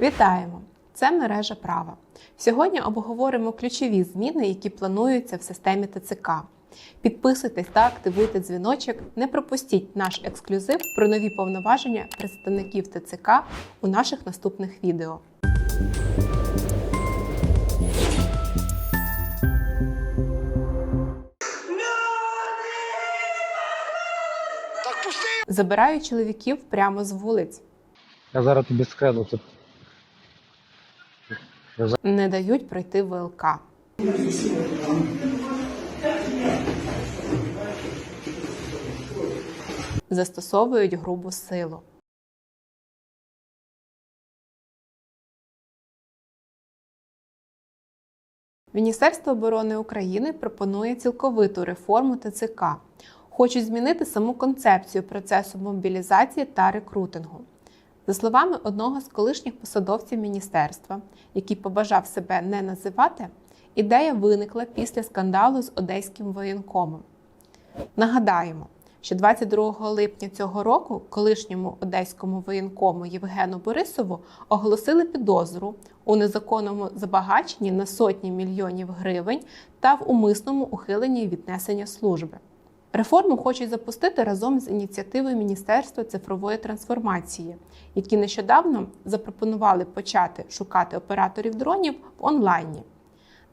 Вітаємо! Це мережа права. Сьогодні обговоримо ключові зміни, які плануються в системі ТЦК. Підписуйтесь та активуйте дзвіночок. Не пропустіть наш ексклюзив про нові повноваження представників ТЦК у наших наступних відео. Забирають чоловіків прямо з вулиць, Я зараз тобі скину тут. Не дають пройти ВЛК. Застосовують грубу силу. Міністерство оборони України пропонує цілковиту реформу ТЦК. Хочуть змінити саму концепцію процесу мобілізації та рекрутингу. За словами одного з колишніх посадовців міністерства, який побажав себе не називати, ідея виникла після скандалу з одеським воєнкомом. Нагадаємо, що 22 липня цього року колишньому одеському воєнкому Євгену Борисову оголосили підозру у незаконному забагаченні на сотні мільйонів гривень та в умисному ухиленні від несення служби. Реформу хочуть запустити разом з ініціативою Міністерства цифрової трансформації, які нещодавно запропонували почати шукати операторів дронів в онлайні.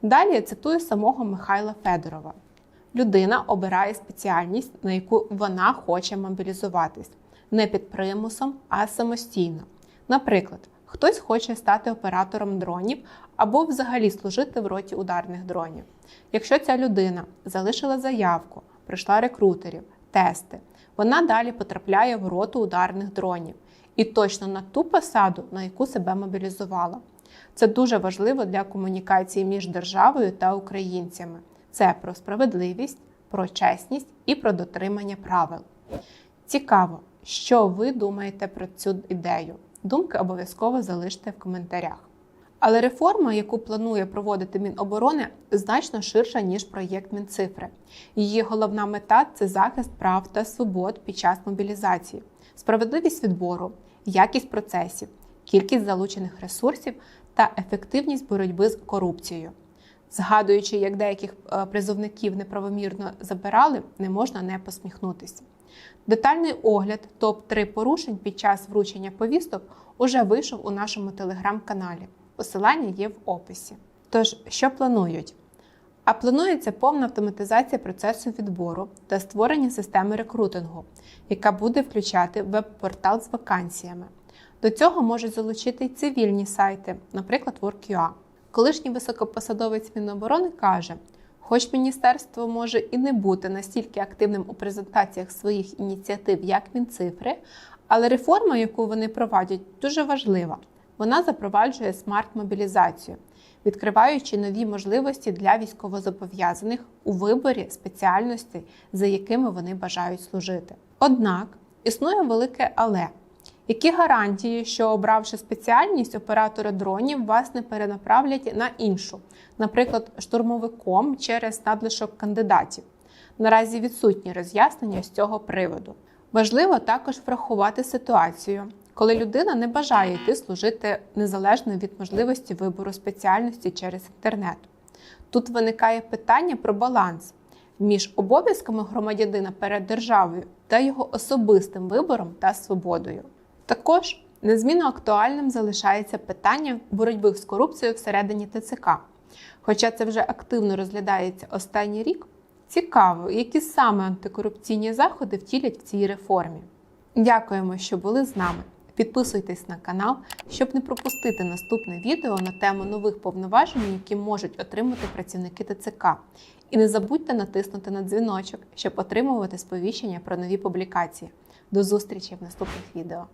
Далі я цитую самого Михайла Федорова. Людина обирає спеціальність, на яку вона хоче мобілізуватись, не під примусом, а самостійно. Наприклад, хтось хоче стати оператором дронів або взагалі служити в роті ударних дронів. Якщо ця людина залишила заявку, пройшла рекрутерів, тести, вона далі потрапляє в роту ударних дронів і точно на ту посаду, на яку себе мобілізувала. Це дуже важливо для комунікації між державою та українцями. Це про справедливість, про чесність і про дотримання правил. Цікаво, що ви думаєте про цю ідею. Думки обов'язково залиште в коментарях. Але реформа, яку планує проводити Міноборони, значно ширша ніж проєкт Мінцифри. Її головна мета це захист прав та свобод під час мобілізації, справедливість відбору, якість процесів, кількість залучених ресурсів та ефективність боротьби з корупцією. Згадуючи, як деяких е, призовників неправомірно забирали, не можна не посміхнутися. Детальний огляд топ-3 порушень під час вручення повісток уже вийшов у нашому телеграм-каналі. Посилання є в описі. Тож, що планують? А планується повна автоматизація процесу відбору та створення системи рекрутингу, яка буде включати веб-портал з вакансіями. До цього можуть залучити й цивільні сайти, наприклад, Work.ua. Колишній високопосадовець Міноборони каже, хоч міністерство може і не бути настільки активним у презентаціях своїх ініціатив, як Мінцифри, але реформа, яку вони проводять, дуже важлива. Вона запроваджує смарт-мобілізацію, відкриваючи нові можливості для військовозобов'язаних у виборі спеціальностей, за якими вони бажають служити. Однак існує велике але. Які гарантії, що обравши спеціальність оператора дронів, вас не перенаправлять на іншу, наприклад, штурмовиком через надлишок кандидатів? Наразі відсутні роз'яснення з цього приводу. Важливо також врахувати ситуацію, коли людина не бажає йти служити незалежно від можливості вибору спеціальності через інтернет. Тут виникає питання про баланс між обов'язками громадянина перед державою та його особистим вибором та свободою. Також незмінно актуальним залишається питання боротьби з корупцією всередині ТЦК. Хоча це вже активно розглядається останній рік, цікаво, які саме антикорупційні заходи втілять в цій реформі. Дякуємо, що були з нами. Підписуйтесь на канал, щоб не пропустити наступне відео на тему нових повноважень, які можуть отримати працівники ТЦК. І не забудьте натиснути на дзвіночок, щоб отримувати сповіщення про нові публікації. До зустрічі в наступних відео.